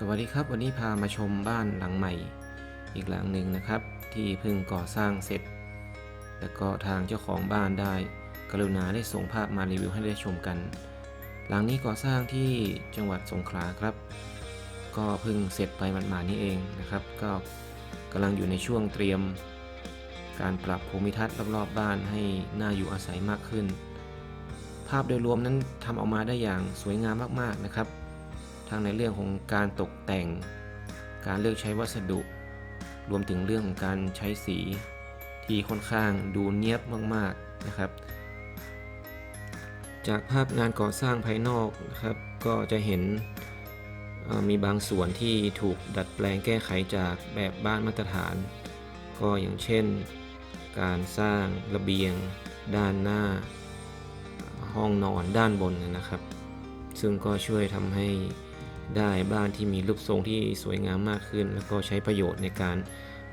สวัสดีครับ วันนี้พามาชมบ้านหลังใหม่ อีกหลังหนึ่งนะครับ ที่เพิ่งก่อสร้างเสร็จ แล้วก็ทางเจ้าของบ้านได้ กรุณาได้ส่งภาพมารีวิวให้ได้ชมกัน หลังนี้ก่อสร้างที่จังหวัดสงขลาครับ ก็เพิ่งเสร็จไปหมาดๆนี้เองนะครับ ก็กำลังอยู่ในช่วงเตรียม การปรับภูมิทัศน์รอบๆบ้านให้น่าอยู่อาศัยมากขึ้น ภาพโดยรวมนั้นทำออกมาได้อย่างสวยงามมากๆนะครับ ทั้งในเรื่องของการตกแต่ง การเลือกใช้วัสดุ รวมถึงเรื่องของการใช้สี ที่ค่อนข้างดูเนียบมากๆนะครับ จากภาพงานก่อสร้างภายนอกนะครับ ก็จะเห็นมีบางส่วนที่ถูกดัดแปลงแก้ไขจากแบบบ้านมาตรฐาน ก็อย่างเช่น การสร้างระเบียง ด้านหน้า ห้องนอนด้านบนนะครับ ซึ่งก็ช่วยทำให้ ได้บ้านที่มีรูปทรงที่สวยงามมากขึ้น แล้วก็ใช้ประโยชน์ในการ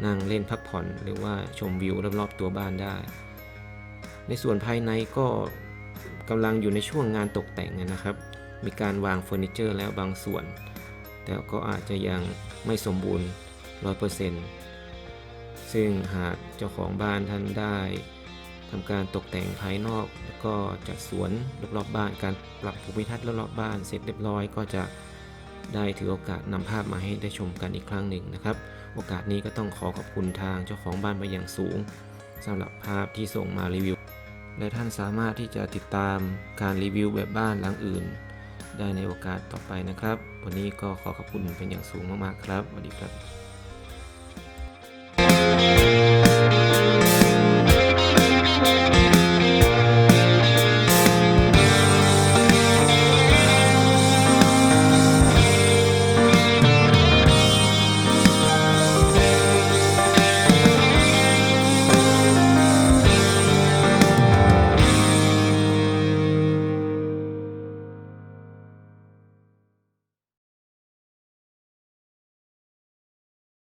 นั่งเล่นพักผ่อน หรือว่าชมวิวรอบๆตัวบ้านได้ ในส่วนภายในก็กำลังอยู่ในช่วงงานตกแต่งนะครับ มีการวางเฟอร์นิเจอร์แล้วบางส่วน แต่ก็อาจจะยังไม่สมบูรณ์ 100%ซึ่งหากเจ้าของบ้านท่านได้ทำการตกแต่งภายนอก แล้วก็จัดสวนรอบๆบ้าน การปรับภูมิทัศน์รอบๆบ้านเสร็จเรียบร้อยก็จะ ได้ถือโอกาสนำภาพมาให้ได้ชมกันอีกครั้งหนึ่งนะครับ โอกาสนี้ก็ต้องขอขอบคุณทางเจ้าของบ้านไปอย่างสูงสำหรับภาพที่ส่งมารีวิว และท่านสามารถที่จะติดตามการรีวิวแบบบ้านหลังอื่น ได้ในโอกาสต่อไปนะครับ วันนี้ก็ขอขอบคุณเป็นอย่างสูงมากๆครับสวัสดีครับ